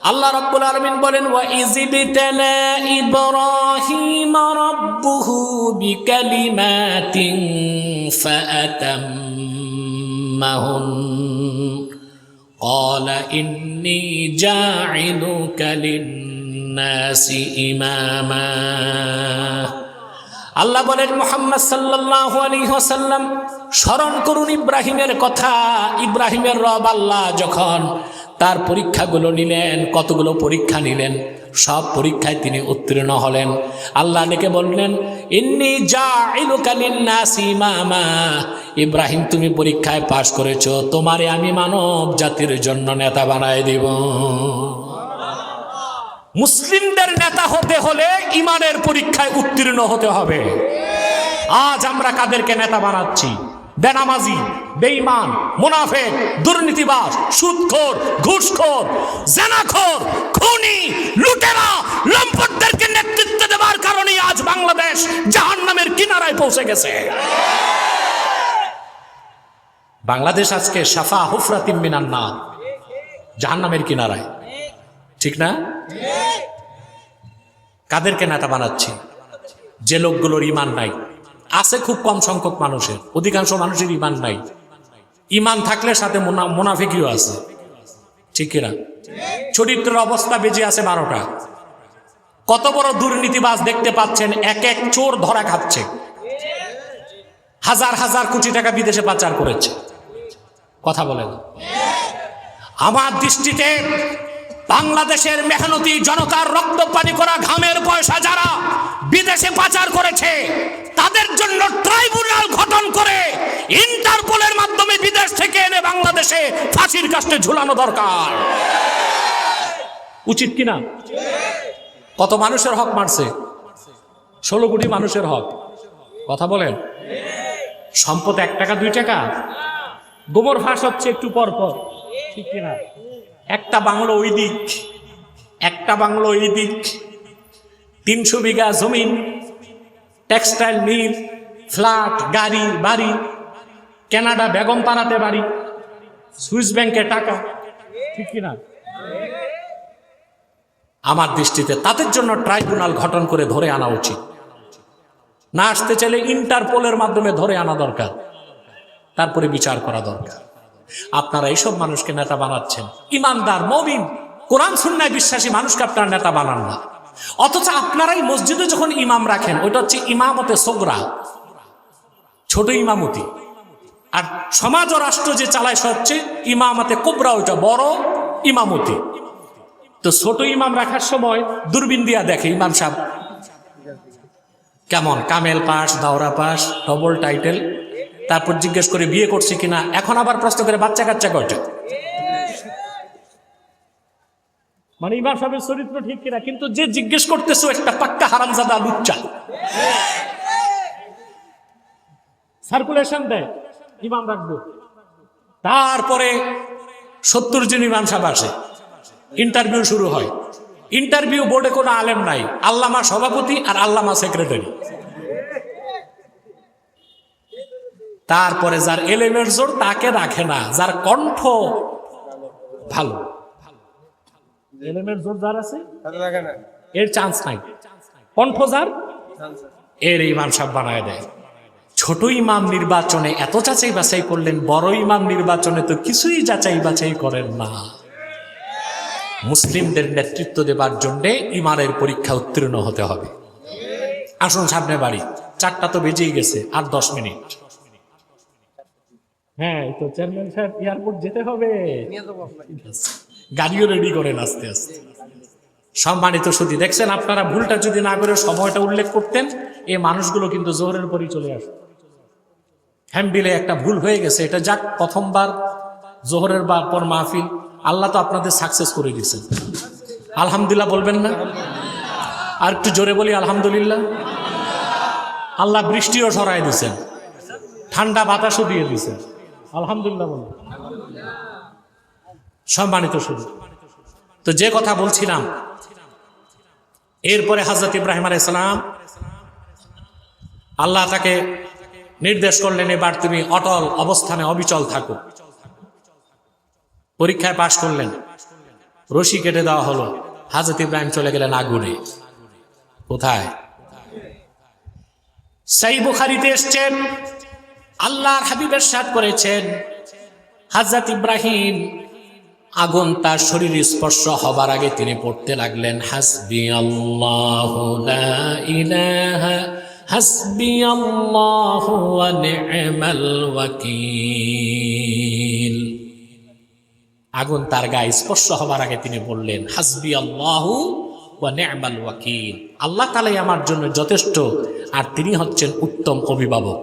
আল্লাহ রাব্বুল আলামিন বলেন ওয়া ইযিবতালা ইব্রাহিম রাব্বুহু বিকালিমাতিন ফাআতাম্মাহুন قال إني جاعلك للناس إماما আল্লাহ বলেন মোহাম্মদ সাল্লাল্লাহু আলাইহি ওয়াসাল্লাম স্মরণ করুন ইব্রাহিমের কথা ইব্রাহিমের রব আল্লাহ যখন তার পরীক্ষাগুলো নিলেন, কতগুলো পরীক্ষা নিলেন, সব পরীক্ষায় তিনি উত্তীর্ণ হলেন। আল্লাহ ডেকে বললেন, ইন্নি ইমামা ইব্রাহিম, তুমি পরীক্ষায় পাশ করেছ, তোমারে আমি মানব জাতির জন্য নেতা বানায় দিব। মুসলিমদের নেতা হতে হলে ইমানের পরীক্ষায় উত্তীর্ণ হতে হবে। আজ আমরা কাদেরকে নেতা বানাচ্ছি? বেনামাজি, বেঈমান, মুনাফেক দুর্নীতিবাস সুদখোর, ঘুষখোর, জেনাখোর, খুনি, লুটেরা, লম্পটদেরকে নেতৃত্ব দেওয়ার কারণে আজ বাংলাদেশ জাহান্নামের কিনারায় পৌঁছে গেছে। বাংলাদেশ আজকে সাফা হুফরাতিম মিনান না জাহান্নামের কিনারায়। ঠিক না? কাদেরকে নেতা বানাচ্ছি? যে লোকগুলোর ইমান নাই। আছে খুব কম সংখ্যক মানুষের, অধিকাংশ মানুষের ইমান নাই। ইমান থাকলে সাথে মোনা- মোনাফিকিও আছে। ঠিক কিনা? চরিত্রের অবস্থা বেজে আছে বারোটা। কত বড় দুর্নীতিবাজ দেখতে পাচ্ছেন, এক এক চোর ধরা খাচ্ছে। হাজার হাজার কোটি টাকা বিদেশে পাচার করেছে। কথা বলেন। আমার দৃষ্টিতে বাংলাদেশের মেহনতি জনতার রক্ত পানি করা ঘামের পয়সা যারা বিদেশে পাচার করেছে, তাদের জন্য ট্রাইব্যুনাল গঠন করে ইন্টারপোলের মাধ্যমে বিদেশ থেকে এনে বাংলাদেশে ফাঁসির কাস্টে ঝুলানো দরকার। উচিত কিনা? কত মানুষের হক মারছে? ষোলো কোটি মানুষের হক। কথা বলেন। সম্পদ এক টাকা, দুই টাকা? গোবর ফাঁস হচ্ছে একটু পর পর। ঠিক কিনা? একটা বাংলো ওই দিক, একটা বাংলো ওই দিক। তিনশো বিঘা জমিন টেক্সটাইল মিল, ফ্ল্যাট, গাড়ি, বাড়ি, কানাডা বেগম পাড়াতে বাড়ি, সুইস ব্যাংকে টাকা। ঠিক কিনা আমার দৃষ্টিতে তাদের জন্য ট্রাইব্যুনাল গঠন করে ধরে আনা উচিত। না আসতে চাইলে ইন্টারপোলের মাধ্যমে ধরে আনা দরকার। তারপরে বিচার করা দরকার। আপনারা এইসব মানুষকে নেতা বানাচ্ছেন। ইমানদার, মমিন, কোরআন, সুন্নায় বিশ্বাসী মানুষকে আপনারা নেতা বানান না। অথচ আপনারাই মসজিদে যখন ইমাম রাখেন, ওইটা হচ্ছে ইমামতে সোগরা, ছোট ইমামতি। আর সমাজ ও রাষ্ট্র যে চালায়, সে ইমামতে কোবরা, ওইটা বড় ইমামতি। তো ছোট ইমাম রাখার সময় দূরবীন দিয়া দেখে ইমাম সাহেব, কেমন? কামেল পাস, দাওরা পাস ডবল টাইটেল তারপর জিজ্ঞেস করে, বিয়ে করছে কিনা? এখন আবার প্রশ্ন করে, বাচ্চা কাচ্চা কয়টা? মানে ইমাম সাহেবের চরিত্র ঠিক কিনা? কিন্তু যে জিজ্ঞেস করতেছো, একটা পাক্কা হারামজাদা লুচ্চা সার্কুলেশন দেয়, ইমাম রাখব। তারপরে সত্তর জন ইমাম সাহেব আসে। ইন্টারভিউ শুরু হয়। ইন্টারভিউ বোর্ডে কোনো আলেম নাই। আল্লামা সভাপতি আর আল্লামা সেক্রেটারি তারপরে যার এলেমের জোর তাকে রাখে না যার কণ্ঠ ভালো। এলেমের জোর যার আছে? এর চান্স নাই। কণ্ঠ যার? এর ইমাম সাহেব বানায় দেয়। ছোট ইমাম নির্বাচনে এত যাচাই বাছাই করলেন বড় ইমাম নির্বাচনে তো কিছুই যাচাই বাছাই করেন না। মুসলিমদের নেতৃত্ব দেবার জন্য ইমানের পরীক্ষা উত্তীর্ণ হতে হবে। আসুন সামনে বাড়ি। চারটা তো বেজেই গেছে আর দশ মিনিট। হ্যাঁ তো চেয়ারম্যান সাহেব এয়ারপোর্ট যেতে হবে। গাড়িও রেডি করেন আস্তে আস্তে। সম্মানিত সুদী দেখছেন আপনারা ভুলটা যদি না করে সময়টা উল্লেখ করতেন এই মানুষগুলো কিন্তু জোহরের পরই চলে আসে হ্যামবিলে একটা ভুল হয়ে গেছে এটা যাক প্রথমবার জোহরের বা পর মাহফিল। আল্লাহ তো আপনাদের সাকসেস করে দিয়েছেন। আলহামদুলিল্লাহ বলবেন না? আর একটু জোরে বলি আলহামদুলিল্লাহ। আল্লাহ বৃষ্টিও সরাই দিয়েছেন। ঠান্ডা বাতাসও দিয়ে দিয়েছেন। আলহামদুলিল্লাহ বলুন সম্মানিত শুধু। তো যে কথা বলছিলাম, এরপরে হাজরত ইব্রাহিম আলাইসালাম আল্লাহ তাকে নির্দেশ করলেন, এবার তুমি অটল অবস্থানে অবিচল থাকো। পরীক্ষায় পাশ করলেন, রশি কেটে দেওয়া হলো। হাজরত ইব্রাহিম চলে গেলেন আগুনে। কোথায়? সেই বুখারিতে এসছেন। আল্লাহর হাবিবের সাথ করেছেন হাজরত ইব্রাহিম আগুন তার শরীর স্পর্শ হবার আগে তিনি পড়তে লাগলেন হাসবি আল্লাহ হাসবি আল্লাহ আগুন তার গায়ে স্পর্শ হবার আগে তিনি বললেন হাসবি আল্লাহ ওয়াকিল। আল্লাহ তালাই আমার জন্য যথেষ্ট, আর তিনি হচ্ছেন উত্তম অভিভাবক।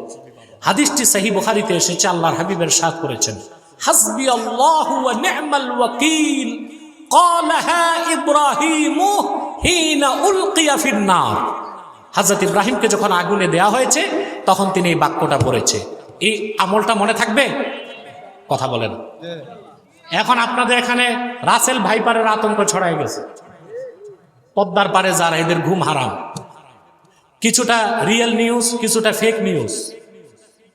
হাদিসটি সাহি বুখারিতে এসেছে, আল্লাহর হাবিবের সাদ করেছেন। হাসবি আল্লাহু ওয়া নি'মাল ওয়াকিল। ক্বালাহা ইব্রাহিম হিন উলকিয়া ফিন নার হযরত ইব্রাহিমকে যখন আগুনে দেয়া হয়েছে, তখন তিনি এই বাক্যটা পড়েছে। এই আমলটা মনে থাকবে? কথা বলেন। এখন আপনাদের এখানে রাসেল ভাইপারের আতঙ্ক ছড়াই গেছে। পদ্মার পারে যারা, এদের ঘুম হারাম। কিছুটা রিয়েল নিউজ, কিছুটা ফেক নিউজ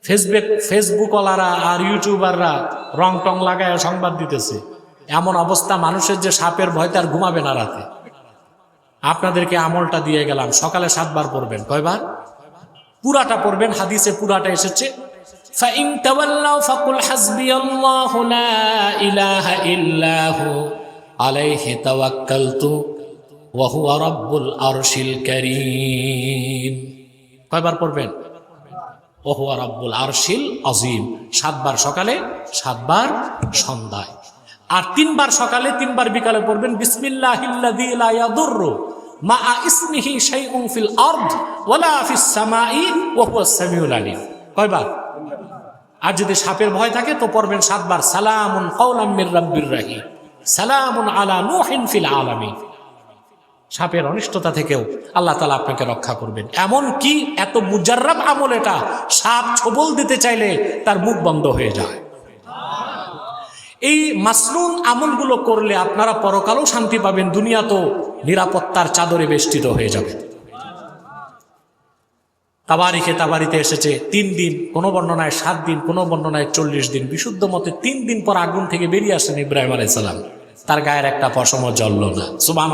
ফেসবুক ফেসবুকওয়ালারা আর ইউটিউবাররা রং টং লাগায় সংবাদ দিতেছে এমন অবস্থা মানুষের যে সাপের ভয় তার ঘুমাবে না রাতে আপনাদেরকে আমলটা দিয়ে গেলাম সকালে সাতবার পড়বেন কয়বার পুরাটা পড়বেন হাদিসে পুরাটা এসেছে فإن تولوا فقل حسبي الله لا إله إلا هو عليه توكلت وهو رب العرش الكريم কয়বার পড়বেন ওহুয়া রব্বুল আরশিল আজিম সাতবার সকালে, সাতবার সন্ধ্যায়। আর তিনবার সকালে, তিনবার বিকালে পড়বেন, বিসমিল্লাহিল্লাযী লা ইয়াদুররু মা ওয়ালা আলিম। আর যদি সাপের ভয় থাকে, তো পড়বেন সাতবার, সালামুন রাহিম। সালামুন আলা নূহিন ফিল আলামিন। সাপের অনিষ্টতা থেকেও আল্লাহ তালা আপনাকে রক্ষা করবেন। এমন কি এত মুজার্রাব আমল এটা, সাপ ছবল দিতে চাইলে তার মুখ বন্ধ হয়ে যায়। এই মাসনুন আমলগুলো করলে আপনারা পরকালও শান্তি পাবেন দুনিয়া তো নিরাপত্তার চাদরে বেষ্টিত হয়ে যাবে তাবারিখে তাবারিতে এসেছে, তিন দিন, কোনো বর্ণনায় সাত দিন, কোনো বর্ণনায় চল্লিশ দিন। বিশুদ্ধ মতে তিন দিন পর আগুন থেকে বেরিয়ে আসেন ইব্রাহিম আলাইসালাম তার গায়ের একটা পশমও জ্বলল না। সুবাহ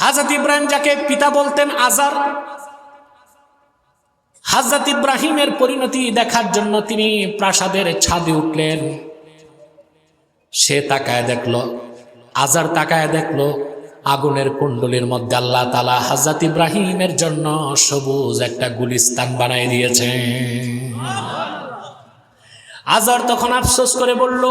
হাজরত ইব্রাহিম যাকে পিতা বলতেন আজার, হাজরত ইব্রাহিমের পরিণতি দেখার জন্য তিনি প্রাসাদের ছাদে উঠলেন। সে তাকায় দেখল, আজার তাকায় দেখল, আগুনের কুণ্ডলীর মধ্যে আল্লাহ তালা হাজরত ইব্রাহিমের জন্য সবুজ একটা গুলিস্তান বানাই দিয়েছে আজার তখন আফসোস করে বলল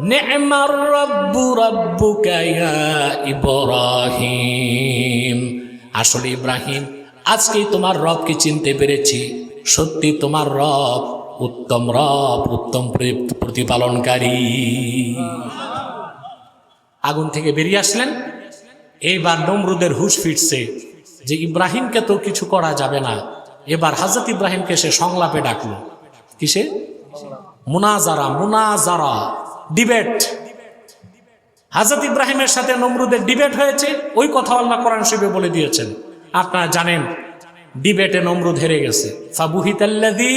নেমার রব্বু রব্বুকা ইয়া ইব্রাহিম। আসলে ইব্রাহিম, আজকেই তোমার রবকে চিনতে পেরেছি। সত্যি তোমার রব উত্তম রব, উত্তম প্রতিপালনকারী। আগুন থেকে বেরিয়ে আসলেন। এইবার নমরুদের হুশ ফিরছে যে ইব্রাহিমকে তো কিছু করা যাবে না। এবার হাজরত ইব্রাহিমকে সে সংলাপে ডাকলো। কিসে? মুনাজারা মুনাজারা। ডিবেট হাজরত ইব্রাহিমের সাথে নমরুদের ডিবেট হয়েছে, ওই কথা আল্লাহ কোরআন শিবে বলে দিয়েছেন। আপনারা জানেন ডিবেটে নমরুদ হেরে গেছে। ফাবুহিতাল্লাদি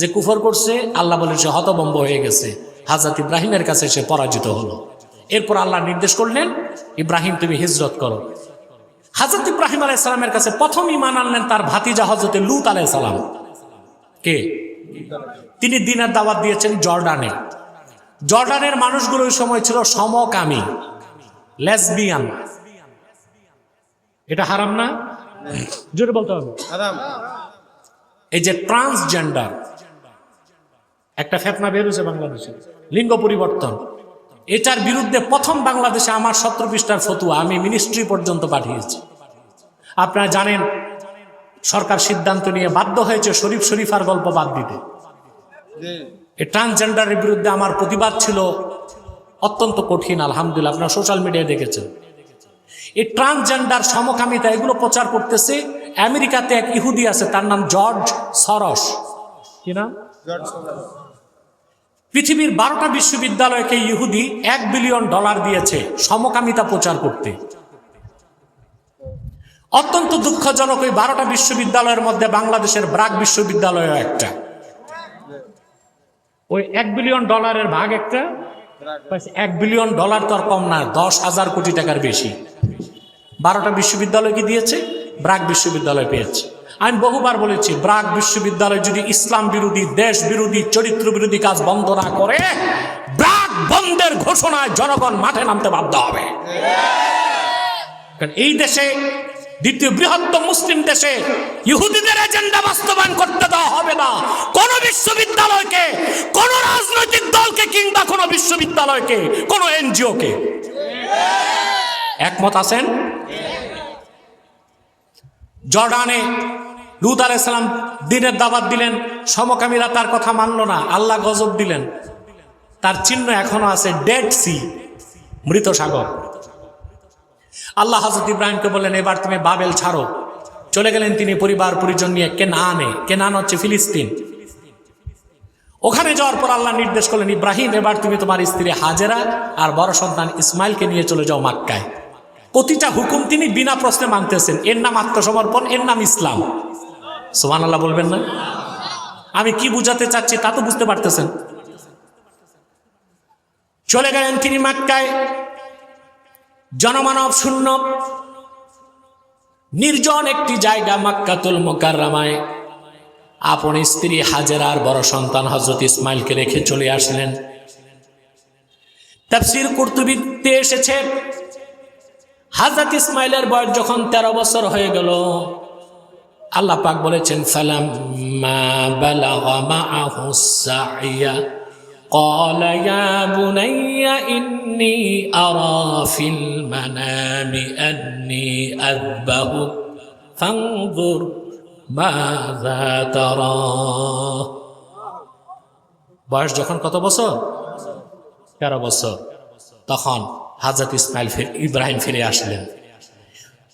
যে কুফর করছে, আল্লাহ বলে সে হতবম্ব হয়ে গেছে। হাজরত ইব্রাহিমের কাছে সে পরাজিত হলো। এরপর আল্লাহ নির্দেশ করলেন, ইব্রাহিম, তুমি হিজরত করো। হাজরত ইব্রাহিম আলাইসালামের কাছে প্রথম ইমান আনলেন তার ভাতিজা হজরতে লুত আলাইসালাম কে? তিনি দিনের দাওয়াত দিয়েছেন জর্ডানে। জর্ডানের মানুষগুলো ওই সময় ছিল সমকামী লেসবিয়ান এটা হারাম না? জোরে বলতে হবে। এই যে ট্রান্সজেন্ডার একটা ফেতনা বেরোছে বাংলাদেশে লিঙ্গ পরিবর্তন। এটার বিরুদ্ধে প্রথম বাংলাদেশে আমার সত্র পৃষ্ঠার ফতুয়া আমি মিনিস্ট্রি পর্যন্ত পাঠিয়েছি। আপনারা জানেন সরকার সিদ্ধান্ত নিয়ে বাধ্য হয়েছে শরীফ শরীফার গল্প বাদ দিতে। এই ট্রান্সজেন্ডারের বিরুদ্ধে আমার প্রতিবাদ ছিল অত্যন্ত কঠিন আলহামদুলিল্লাহ। আপনারা সোশ্যাল মিডিয়ায় দেখেছেন। এই ট্রান্সজেন্ডার সমকামিতা এগুলো প্রচার করতেছে আমেরিকাতে এক ইহুদি আছে তার নাম জর্জ সরস। কি নাম? পৃথিবীর বারোটা বিশ্ববিদ্যালয়কে ইহুদি এক বিলিয়ন ডলার দিয়েছে সমকামিতা প্রচার করতে। অত্যন্ত দুঃখজনক ওই বারোটা বিশ্ববিদ্যালয়ের মধ্যে বাংলাদেশের ব্রাক বিশ্ববিদ্যালয় একটা। ওই এক বিলিয়ন ডলারের ভাগ একটা এক বিলিয়ন ডলার তো আর কম না, দশ হাজার কোটি টাকার বেশি। বারোটা বিশ্ববিদ্যালয় কি দিয়েছে? ব্রাক বিশ্ববিদ্যালয় পেয়েছে। আমি বহুবার বলেছি, ব্রাক বিশ্ববিদ্যালয় যদি ইসলাম বিরোধী, দেশ বিরোধী, চরিত্র বিরোধী কাজ বন্ধ না করে, ব্রাক বন্ধের ঘোষণায় জনগণ মাঠে নামতে বাধ্য হবে। কারণ এই দেশে দ্বিতীয় বৃহত্তম মুসলিম দেশে ইহুদিদের এজেন্ডা বাস্তবায়ন করতে দেওয়া হবে না। কোন বিশ্ববিদ্যালয়কে, কোন রাজনৈতিক দলকে কিংবা কোন বিশ্ববিদ্যালয়কে, কোন এনজিওকে। একমত আছেন? জর্ডানে লুত আলাইসালাম দিনের দাবাত দিলেন, সমকামীরা তার কথা মানল না, আল্লাহ গজব দিলেন। তার চিহ্ন এখনও আছে ডেড সি, মৃত সাগর। আল্লাহ হজরত ইব্রাহিমকে বললেন, এবার তুমি বাবেল ছাড়ো। চলে গেলেন তিনি পরিবার পরিজন নিয়ে কেনানে। কেনান হচ্ছে ফিলিস্তিন। ওখানে যাওয়ার পর আল্লাহ নির্দেশ করলেন, ইব্রাহিম, এবার তুমি তোমার স্ত্রী হাজেরা আর বড় সন্তান ইসমাইলকে নিয়ে চলে যাও মাক্কায়। প্রতিটা হুকুম তিনি বিনা প্রশ্নে মানতেছেন। এর নাম আত্মসমর্পণ, এর নাম ইসলাম। সোমান আল্লাহ বলবেন না? আমি কি বুঝাতে চাচ্ছি তা তো বুঝতে পারতেছেন। চলে গেলেন তিনি মাক্কায়। জনমানব শূন্য। নির্জন একটি জায়গা মাক্কাতুল মোকাররামায়। আপন স্ত্রী হাজেরার বড় সন্তান হজরত ইসমাইলকে রেখে চলে আসলেন। তাফসির কুর্তুবিতে এসেছে, হাজরত ইসমাইলের বয়স যখন তেরো বছর হয়ে গেল, আল্লাহ পাক বলেছেন বালাগা মাআহু সাইয়া। قال يا بني إني أرى في المنام أني أذبحك فانظر ماذا ترى বয়স যখন কত বছর তেরো বছর তখন হাজরত ইসমাইল ফির ইব্রাহিম ফিরে আসলেন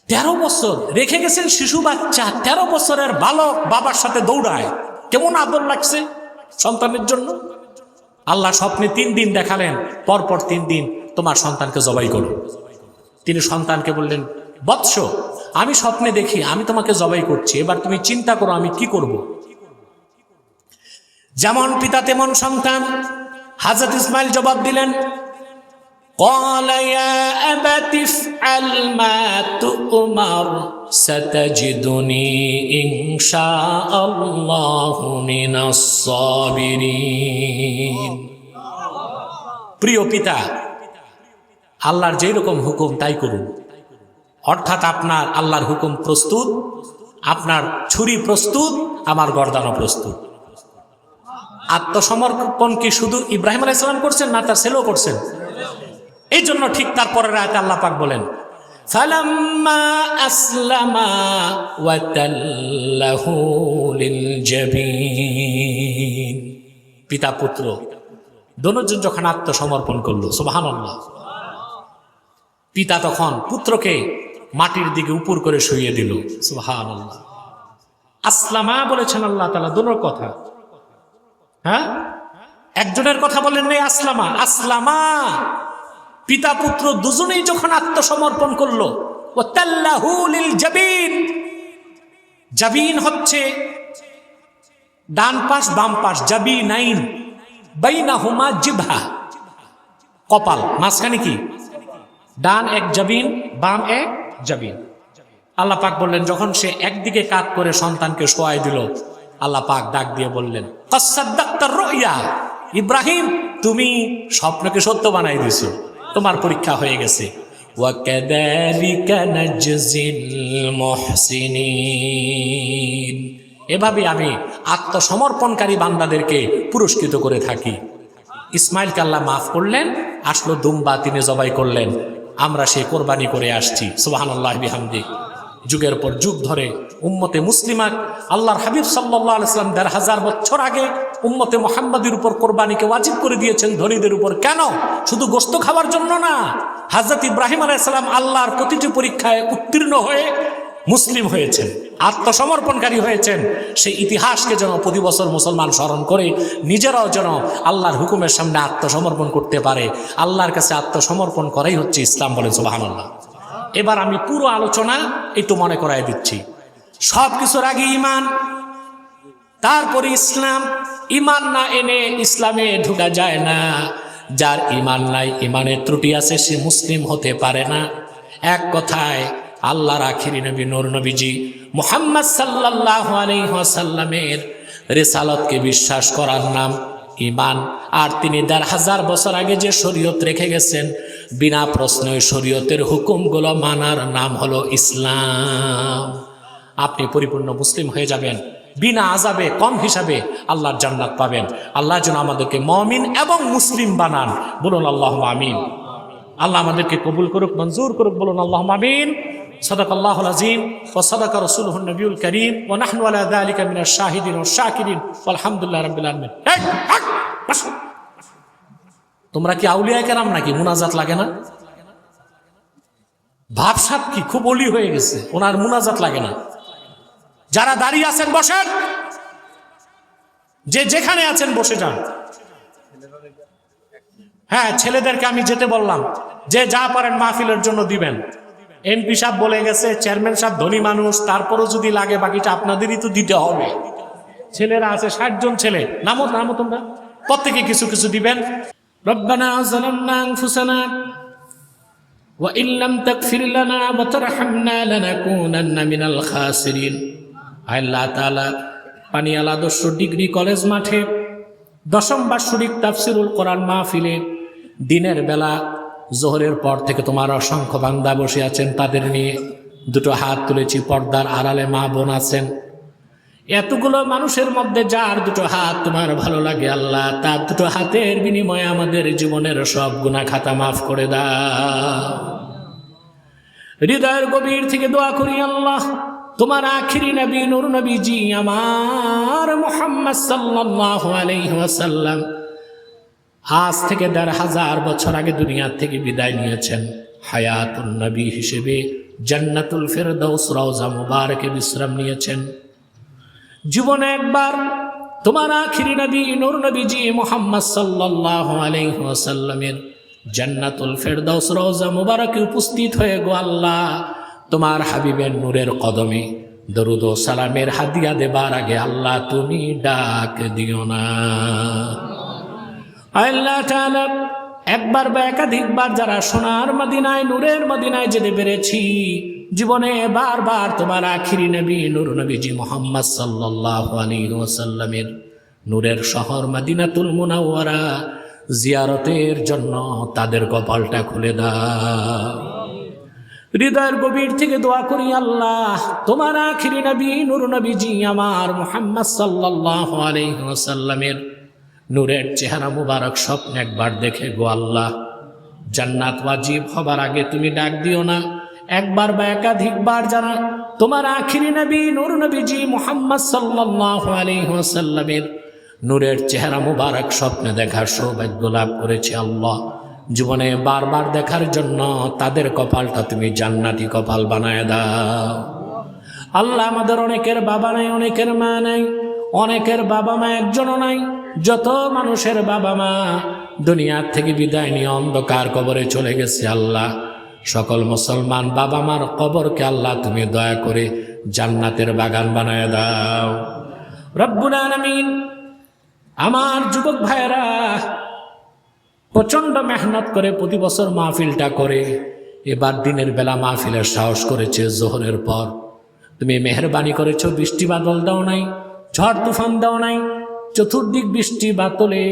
তেরো বছর রেখে গেছেন শিশু বাচ্চা তেরো বছরের বালক বাবার সাথে দৌড়ায় কেমন আদর লাগছে সন্তানের জন্য আল্লাহ স্বপ্নে তিন দিন দেখালেন পরপর তিন দিন তোমার সন্তানকে জবাই করো তিনি সন্তানকে বললেন বৎস আমি স্বপ্নে দেখি আমি তোমাকে জবাই করছি এবার তুমি চিন্তা করো আমি কি করব। যেমন পিতা তেমন সন্তান হাজরত ইসমাইল জবাব দিলেন قال يا أبت افعل ما تؤمر ستجدني إن شاء الله من الصابرين প্রিয় পিতা আল্লাহর যেই রকম হুকুম তাই করুন অর্থাৎ আপনার আল্লাহর হুকুম প্রস্তুত আপনার ছুরি প্রস্তুত আমার গর্দানো প্রস্তুত আত্মসমর্পণ কি শুধু ইব্রাহিম আলাইসালাম করছেন না তার ছেলেও করছেন এই জন্য ঠিক তারপরের আয়তে আল্লাহ পাক বলেন পিতা, পুত্র দোনোজন যখন আত্মসমর্পণ করল, সুবহানাল্লাহ। পিতা তখন পুত্রকে মাটির দিকে উপর করে শুইয়ে দিল, সুবহানাল্লাহ। আসলামা বলেছেন আল্লাহ তালা দোনোর কথা। হ্যাঁ? একজনের কথা বলেন নেই আসলামা। আসলামা পিতা পুত্র দুজনেই যখন আত্মসমর্পণ করল ও তাল্লাহুলিল জাবিন। হচ্ছে ডান পাশ, বাম পাশ জাবি নাইন বাইনা হুমা জিভা কপাল, মাঝখানে কি? ডান এক জাবিন, বাম এক জাবিন। আল্লাহ পাক বললেন, যখন সে একদিকে কাত করে সন্তানকে শোয়াই দিল, আল্লাহ পাক ডাক দিয়ে বললেন রইয়া। ইব্রাহিম, তুমি স্বপ্নকে সত্য বানাই দিছো তোমার পরীক্ষা হয়ে গেছে। এভাবে আমি আত্মসমর্পণকারী বান্দাদেরকে পুরস্কৃত করে থাকি। ইসমাইল কাল্লা মাফ করলেন, আসলো দুম্বা তিনি জবাই করলেন। আমরা সেই কোরবানি করে আসছি। সোহানুল্লাহ বিহামদি যুগের পর যুগ ধরে উম্মতে মুসলিমাক আল্লাহর হাবিব সাল্লাহ আলাইসলাম দেড় হাজার বছর আগে উম্মতে মোহাম্মদের উপর কোরবানিকে ওয়াজিব করে দিয়েছেন ধনীদের উপর। কেন? শুধু গোস্ত খাওয়ার জন্য না। হাজরত ইব্রাহিম আলাইসালাম আল্লাহর প্রতিটি পরীক্ষায় উত্তীর্ণ হয়ে মুসলিম হয়েছেন, আত্মসমর্পণকারী হয়েছেন। সেই ইতিহাসকে যেন প্রতি বছর মুসলমান স্মরণ করে নিজেরাও যেন আল্লাহর হুকুমের সামনে আত্মসমর্পণ করতে পারে। আল্লাহর কাছে আত্মসমর্পণ করাই হচ্ছে ইসলাম বলেন সুবাহান আল্লাহ এবার আমি পুরো আলোচনা একটু মনে করাই দিচ্ছি। সব কিছুর আগে ইমান। তারপরে ইসলাম। ইমান না এনে ইসলামে ঢুকা যায় না। যার ইমান নাই, ইমানের ত্রুটি আছে, সে মুসলিম হতে পারে না। এক কথায়, আল্লাহর আখিরি নবী নূর নবীজি মুহাম্মদ সাল্লাহ আলাইসাল্লামের রেসালতকে বিশ্বাস করার নাম ইমান আর তিনি দেড় হাজার বছর আগে যে শরীয়ত রেখে গেছেন, বিনা প্রশ্নে শরীয়তের হুকুমগুলো মানার নাম হলো ইসলাম। আপনি পরিপূর্ণ মুসলিম হয়ে যাবেন। বিনা আজাবে কম হিসাবে আল্লাহর জান্নাত পাবেন। আল্লাহ যেন আমাদেরকে মমিন এবং মুসলিম বানান। বলুন আল্লাহ আমিন। আল্লাহ আমাদেরকে কবুল করুক, মঞ্জুর করুক, বলুন আল্লাহ আমিন। صدق الله العظيم وصدق رسوله النبي الكريم ونحن على ذلك من الشاهدين والشاكرين والحمد لله رب العالمين এই, হাক, বাস। তোমরা কি আউলিয়া কেরাম নাকি মুনাজাত লাগে না ভাবসাব কি খুব অলি হয়ে গেছে ওনার মুনাজাত লাগে না যারা দাঁড়িয়ে আছেন বসেন যে যেখানে আছেন বসে যান হ্যাঁ ছেলেদেরকে আমি যেতে বললাম যে যা পারেন মাহফিলের জন্য দিবেন এমপি সাহেব বলে গেছে চেয়ারম্যান সাহেব ধনী মানুষ তারপরও যদি লাগে বাকিটা আপনাদেরই তো দিতে হবে ছেলেরা আছে ষাট জন ছেলে নামো নামো তোমরা প্রত্যেকে কিছু কিছু দিবেন রব্বানা জালামনা আনফুসানা وإن لم تغفر لنا وترحمنا لنكونن من الخاسرين আল্লাহ তাআলা পানিয়ালা আদর্শ ডিগ্রি কলেজ মাঠে দশম বার্ষিক তাফসিরুল কোরআন মাহফিলে দিনের বেলা জোহরের পর থেকে তোমার অসংখ্য বান্দা বসে আছেন তাদের নিয়ে। দুটো হাত তুলেছি, পর্দার আড়ালে মা বোন আছেন। এতগুলো মানুষের মধ্যে যার দুটো হাত তোমার ভালো লাগে আল্লাহ, তার দুটো হাতের বিনিময়ে আমাদের জীবনের সব গুণা খাতা মাফ করে দাও। হৃদয়ের গভীর থেকে দোয়া করি আল্লাহ, তোমার আখিরি নবী, নূর নবীজি আমার মোহাম্মদ সাল্লাল্লাহু আলাইহি ওয়াসাল্লাম আজ থেকে দেড় হাজার বছর আগে দুনিয়া থেকে বিদায় নিয়েছেন। হায়াতুল নবী হিসেবে জান্নাতুল ফেরদৌস রওজা মুবারকে বিশ্রাম নিয়েছেন। জীবনে একবার তোমার আখিরি নবী, নূর নবীজি মোহাম্মদ সাল্লাল্লাহু আলাইহি ওয়াসাল্লামের জান্নাতুল ফেরদৌস রওজা মুবারকে উপস্থিত হয়ে গো আল্লাহ, তোমার হাবিবের নূরের কদমে দরুদ সালামের হাদিয়া দেবার আগে আল্লাহ তুমি ডাক দিও না। আল্লাহ একবার বা একাধিকবার যারা সোনার মদিনায়, নূরের মদিনায় যেতে পেরেছি, জীবনে বারবার তোমার আখিরি নবী, নূর নবীজি মোহাম্মদ ওয়াসাল্লামের নূরের শহর মদিনাতুল মুনাওয়ারা জিয়ারতের জন্য তাদের কপালটা খুলে দাও। হৃদয়ের গভীর থেকে দোয়া করি, আল্লাহ তোমার আখিরি নবী, নূর নবীজি আমার মোহাম্মদ সাল্লাল্লাহু আলাইহি ওয়াসাল্লামের নূরের চেহারা মুবারক স্বপ্ন একবার দেখে গো আল্লাহ। জান্নাত ওয়াজিব হবার আগে তুমি ডাক দিও না। একবার বা একাধিকবার জানা, তোমার আখিরি নবী, নূর নবীজি মোহাম্মদ সাল্লাল্লাহু আলাইহি ওয়াসাল্লামের নূরের চেহারা মুবারক স্বপ্নে দেখার সৌভাগ্য লাভ করেছে আল্লাহ। জীবনে বারবার দেখার জন্য তাদের কপালটা তুমি জান্নাতি কপাল বানায় দাও। আল্লাহ আমাদের অনেকের বাবা নাই, অনেকের মা নাই, অনেকের বাবা মা একজনও নাই যত মানুষের বাবা মা দুনিয়ার থেকে বিদায় নিয়ে অন্ধকার কবরে চলে গেছে আল্লাহ। সকল মুসলমান বাবা মার কবরকে আল্লাহ তুমি দয়া করে জান্নাতের বাগান বানায় দাও। রব্বুল আলামিন, আমার যুবক ভাইয়েরা, প্রচণ্ড মেহনত করে প্রতি বছর মাহফিলটা করে, এবার দিনের বেলা মাহফিলের সাহস করেছে জোহরের পর। তুমি মেহরবানি করেছ, বৃষ্টি বাদল দাও নাই, ঝড় তুফান দাও নাই চতুর্দিক বৃষ্টি বাতলে,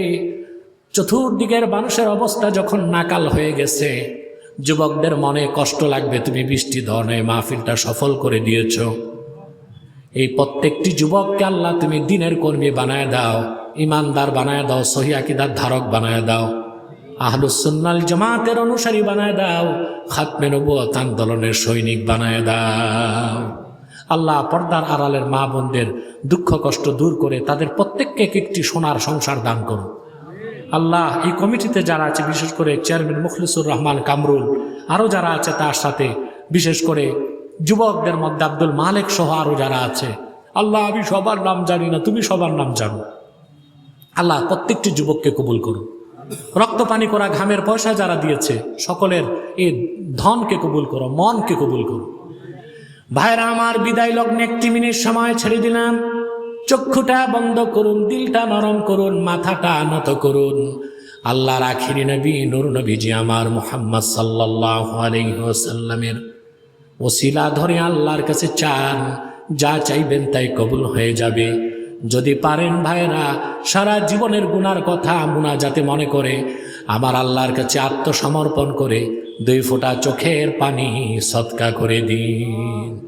চতুর্দিকের মানুষের অবস্থা যখন নাকাল হয়ে গেছে, যুবকদের মনে কষ্ট লাগবে, তুমি বৃষ্টি নাই মাহফিলটা সফল করে দিয়েছ। এই প্রত্যেকটি যুবককে আল্লাহ তুমি দিনের কর্মী বানায় দাও, ইমানদার বানায় দাও সহিয়াকিদার ধারক বানায় দাও, আহলুসুন্নাল জামাতের অনুসারী বানায় দাও, খাতমে নবুয়ত আন্দোলনের সৈনিক বানায় দাও। আল্লাহ পর্দার আড়ালের মা বোনদের দুঃখ কষ্ট দূর করে তাদের প্রত্যেককে এক একটি সোনার সংসার দান করুন। আল্লাহ এই কমিটিতে যারা আছে, বিশেষ করে চেয়ারম্যান মুখলিসুর রহমান কামরুল, আরও যারা আছে তার সাথে, বিশেষ করে যুবকদের মধ্যে আব্দুল মালিক সহ আরও যারা আছে, আল্লাহ আমি সবার নাম জানি না, তুমি সবার নাম জানো। আল্লাহ প্রত্যেকটি যুবককে কবুল করুন। রক্ত পানি করা, ঘামের পয়সা যারা দিয়েছে, সকলের এই ধনকে কবুল করো, মনকে কবুল করো। ভাইরা, আমার বিদায় লগ্নে একটি মিনিট সময় ছেড়ে দিলাম। চক্ষুটা বন্ধ করুন, দিলটা নরম করুন, মাথাটা নত করুন। আল্লাহর আখিরি নবী, নূর নবীজি আমার মোহাম্মদ সাল্লাহ আলহিহাসাল্লামের ওসিলা ধরে আল্লাহর কাছে চান, যা চাইবেন তাই কবুল হয়ে যাবে। যদি পারেন ভাইরা, সারা জীবনের গুনার কথা মুনা যাতে মনে করে, আমার আল্লাহর কাছে আত্মসমর্পণ করে দুই ফোঁটা চোখের পানি সৎকা করে দিন।